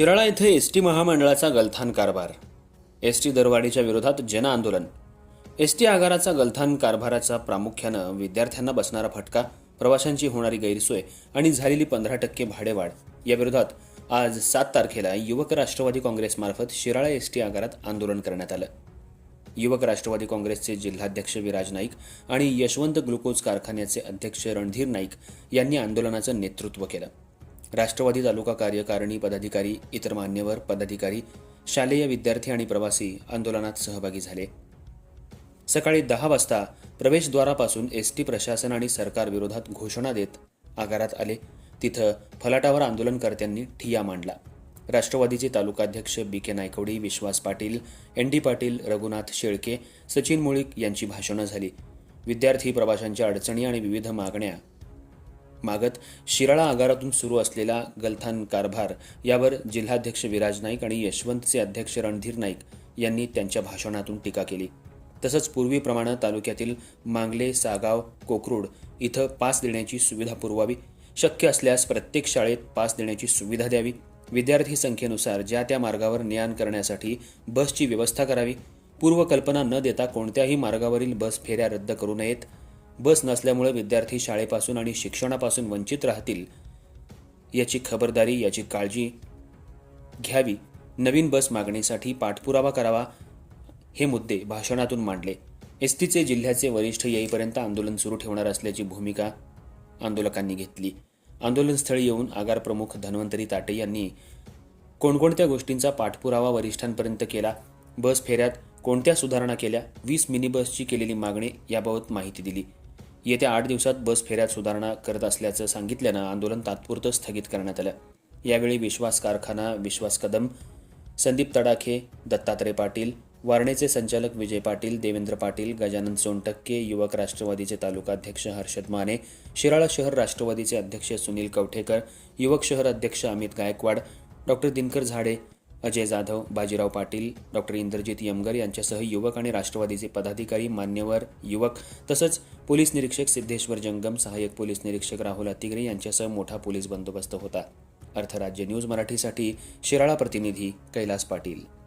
शिराळा येथे S T महामंडळाचा गलथान कारभार. एस टी दरवाढीच्या विरोधात जन आंदोलन. एस टी आगाराचा गलथान कारभाराचा प्रामुख्यानं विद्यार्थ्यांना बसणारा फटका प्रवाशांची होणारी गैरसोय आणि झालेली पंधरा टक्के भाडेवाढ. या विरोधात आज सात तारखेला युवक राष्ट्रवादी काँग्रेसमार्फत शिराळा एस टी आगारात आंदोलन करण्यात आलं. युवक राष्ट्रवादी काँग्रेसचे जिल्हाध्यक्ष विराज नाईक आणि यशवंत ग्लुकोज कारखान्याचे अध्यक्ष रणधीर नाईक यांनी आंदोलनाचं नेतृत्व केलं. राष्ट्रवादी तालुका कार्यकारिणी पदाधिकारी इतर मान्यवर पदाधिकारी शालेय विद्यार्थी आणि प्रवासी आंदोलनात सहभागी झाले. सकाळी दहा वाजता प्रवेशद्वारापासून एस टी प्रशासन आणि सरकार विरोधात घोषणा देत आगारात आले. तिथं फलाटावर आंदोलनकर्त्यांनी ठिया मांडला. राष्ट्रवादीचे तालुकाध्यक्ष B K Naikwadi Vishwas Patil N D Patil Raghunath Shelke Sachin Mulik यांची भाषणं झाली. विद्यार्थी प्रवाशांच्या अडचणी आणि विविध मागण्या मागत शिराळा आगारातून सुरू असलेला गलथान कारभार यावर जिल्हाध्यक्ष विराज नाईक आणि यशवंतचे अध्यक्ष रणधीर नाईक यांनी त्यांच्या भाषणातून टीका केली. तसंच पूर्वीप्रमाणे तालुक्यातील मांगले सागाव कोकरूड इथं पास देण्याची सुविधा पुरवावी शक्य असल्यास प्रत्येक शाळेत पास देण्याची सुविधा द्यावी. विद्यार्थी संख्येनुसार ज्या त्या मार्गावर ने आण करण्यासाठी बसची व्यवस्था करावी. पूर्वकल्पना न देता कोणत्याही मार्गावरील बस फेऱ्या रद्द करू नयेत. बस नसल्यामुळे विद्यार्थी शाळेपासून आणि शिक्षणापासून वंचित राहतील याची खबरदारी याची काळजी घ्यावी. नवीन बस मागणीसाठी पाठपुरावा करावा हे मुद्दे भाषणातून मांडले. एस टीचे जिल्ह्याचे वरिष्ठ येईपर्यंत आंदोलन सुरू ठेवणार असल्याची भूमिका आंदोलकांनी घेतली. आंदोलनस्थळी येऊन आगार प्रमुख धन्वंतरी ताटे यांनी कोणकोणत्या गोष्टींचा पाठपुरावा वरिष्ठांपर्यंत केला बस फेऱ्यात कोणत्या सुधारणा केल्या वीस मिनी बसची केलेली मागणी याबाबत माहिती दिली. येत्या आठ दिवसात बस फेऱ्यात सुधारणा करत असल्याचं सांगितल्यानं आंदोलन तात्पुरतं स्थगित करण्यात आलं. यावेळी विश्वास कारखाना विश्वास कदम संदीप तडाखे दत्तात्रय पाटील वारणेचे संचालक विजय पाटील देवेंद्र पाटील गजानन सोनटक्के युवक राष्ट्रवादीचे तालुकाध्यक्ष हर्षद माने शिराळा शहर राष्ट्रवादीचे अध्यक्ष सुनील कवठेकर युवक शहर अध्यक्ष अमित गायकवाड डॉक्टर दिनकर झाडे अजय जाधव बाजीराव पाटील डॉक्टर इंद्रजित यमगर यांच्यासह युवक आणि राष्ट्रवादीचे पदाधिकारी मान्यवर युवक तसंच पोलीस निरीक्षक सिद्धेश्वर जंगम सहाय्यक पोलीस निरीक्षक राहुल अतिग्रे यांच्यासह मोठा पोलीस बंदोबस्त होता. अर्थराज्य न्यूज मराठीसाठी शिराळा प्रतिनिधी कैलास पाटील.